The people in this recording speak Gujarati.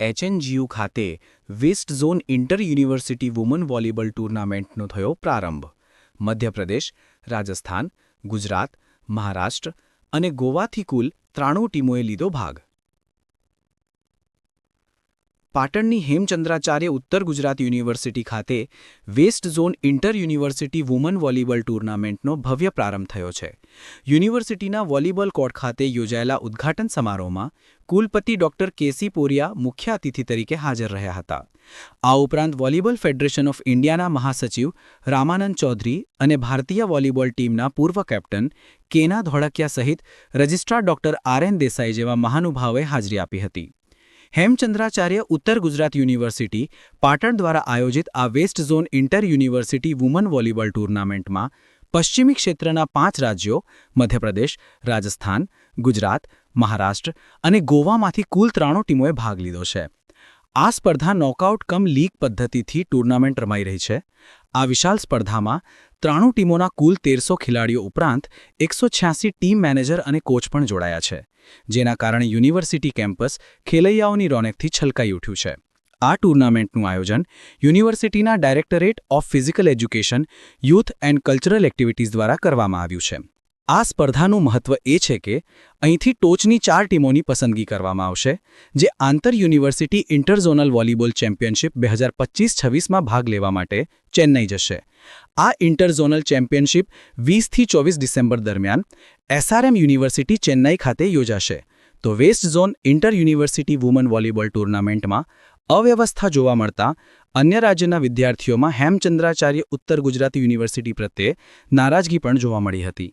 એચએનજીયુ ખાતે west zone inter university woman volleyball ટુર્નામેન્ટનો થયો પ્રારંભ. મધ્યપ્રદેશ, રાજસ્થાન, ગુજરાત, મહારાષ્ટ્ર અને ગોવાથી કુલ ત્રાણું ટીમોએ લીધો ભાગ. પાટણની હેમચંદ્રાચાર્ય ઉત્તર ગુજરાત યુનિવર્સિટી ખાતે west zone inter university woman volleyball ટૂર્નામેન્ટનો ભવ્ય પ્રારંભ થયો છે. યુનિવર્સિટીના વોલીબોલ કોર્ટ ખાતે યોજાયેલા ઉદ્ઘાટન સમારોહમાં કુલપતિ ડોક્ટર કેસી પોરિયા મુખ્ય અતિથિ તરીકે હાજર રહ્યા હતા. આ ઉપરાંત વોલીબોલ ફેડરેશન ઓફ ઇન્ડિયાના મહાસચિવ રામાનંદ ચૌધરી અને ભારતીય વોલીબોલ ટીમના પૂર્વ કેપ્ટન કેના ધોળકિયા સહિત registrar doctor R N Desai જેવા મહાનુભાવોએ હાજરી આપી હતી. હેમચંદ્રાચાર્ય ઉત્તર ગુજરાત યુનિવર્સિટી, પાટણ દ્વારા આયોજિત આ west zone inter university woman volleyball ટુર્નામેન્ટમાં પશ્ચિમી ક્ષેત્રના પાંચ રાજ્યો, મધ્યપ્રદેશ, રાજસ્થાન, ગુજરાત, મહારાષ્ટ્ર અને ગોવામાંથી કુલ ત્રાણું ટીમોએ ભાગ લીધો છે. આ સ્પર્ધા નોકઆઉટ કમ લીગ પદ્ધતિથી ટુર્નામેન્ટ રમાઈ રહી છે. આ વિશાળ સ્પર્ધામાં ત્રાણું ટીમોના કુલ તેરસો ખેલાડીઓ ઉપરાંત એકસો ટીમ મેનેજર અને કોચ પણ જોડાયા છે, જેના કારણે યુનિવર્સિટી કેમ્પસ ખેલૈયાઓની રોનકથી છલકાઈ ઉઠ્યું છે. આ ટુર્નામેન્ટનું આયોજન યુનિવર્સિટીના directorate of physical education, youth and cultural activities દ્વારા કરવામાં આવ્યું છે. આ સ્પર્ધાનું મહત્વ એ છે કે, અહીંથી ટોચની ચાર ટીમોની પસંદગી કરવામાં આવશે, જે આંતર યુનિવર્સિટી ઇન્ટરઝોનલ વોલીબોલ ચેમ્પિયનશિપ બે હજાર પચીસ છવ્વીસમાં ભાગ લેવા માટે ચેન્નઈ જશે. આ ઇન્ટરઝોનલ ચેમ્પિયનશિપ વીસથી ચોવીસ ડિસેમ્બર દરમિયાન એસઆરએમ યુનિવર્સિટી ચેન્નઈ ખાતે યોજાશે. તો west zone inter university woman volleyball ટુર્નામેન્ટમાં અવ્યવસ્થા જોવા મળતા અન્ય રાજ્યના વિદ્યાર્થીઓમાં હેમચંદ્રાચાર્ય ઉત્તર ગુજરાત યુનિવર્સિટી પ્રત્યે નારાજગી પણ જોવા મળી હતી.